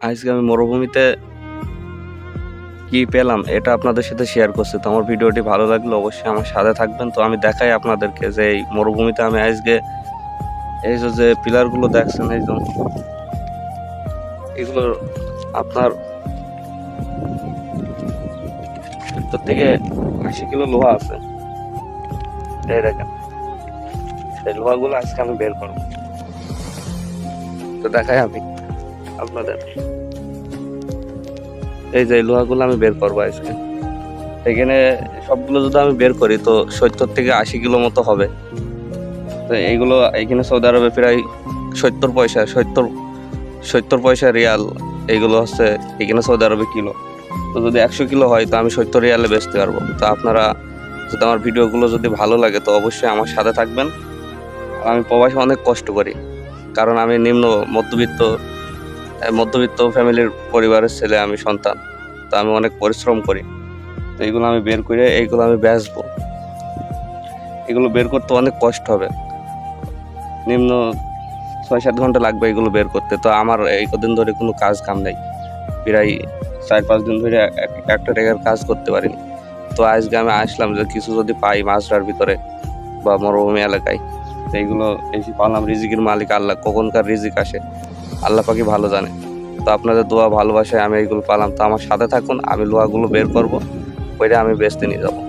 আজকে আমি মরুভূমিতে কি পেলাম, এটা আপনাদের সাথে শেয়ার করছি। তো আমার ভিডিওটি ভালো লাগলে অবশ্যই আমার সাথে থাকবেন। তো আমি দেখাই আপনাদেরকে যে এই মরুভূমিতে আমি আজকে এই যে পিলারগুলো দেখছেন, এই এগুলো আপনার সত্তর থেকে আশি কিলো লোহা আছে। এই দেখেন সেই লোহাগুলো আজকে আমি বের করব। তো দেখাই আমি। আপনাদের। এই যে লোহাগুলো আমি বের করব আজকে। এখানে সবগুলো যদি আমি বের করি, তো সত্তর থেকে আশি কিলো মতো হবে। তো এইগুলো এখানে সৌদি আরবে প্রায় সত্তর পয়সা, সত্তর সত্তর পয়সা রিয়াল এইগুলো হচ্ছে এখানে সৌদি আরবে কিলো। তো যদি একশো কিলো হয়, তো আমি সত্তর রিয়ালে বেচতে পারব। তো আপনারা যদি আমার ভিডিওগুলো যদি ভালো লাগে, তো অবশ্যই আমার সাথে থাকবেন। আমি প্রবাসে অনেক কষ্ট করি। কারণ আমি নিম্ন মধ্যবিত্ত মধ্যবিত্ত ফ্যামিলির পরিবারের ছেলে আমি সন্তান। তো আমি অনেক পরিশ্রম করি। তো এইগুলো আমি বের করে এইগুলো আমি বেচবো। এগুলো বের করতে অনেক কষ্ট হবে। নিম্ন ছয় সাত ঘণ্টা লাগবে এগুলো বের করতে। তো আমার এই কদিন ধরে কোনো কাজ কাম নেই। প্রায় চার পাঁচ দিন ধরে এক- একটা টাকার কাজ করতে পারিনি। তো আজকে আমি আসলাম যে কিছু যদি পাই মাছটার ভিতরে বা মরুভূমি এলাকায়। তো এইগুলো এসে পালাম, রিজিকের মালিক আল্লাহ কখনকার রিজিক আসে। আল্লাহ পাখি ভালো জানে। তো আপনাদের দোয়া ভালোবাসায় আমি এইগুলো পালাম। তো আমার সাথে থাকুন, আমি লোহাগুলো বের করব, ওইটা আমি বেচতে নিয়ে যাব।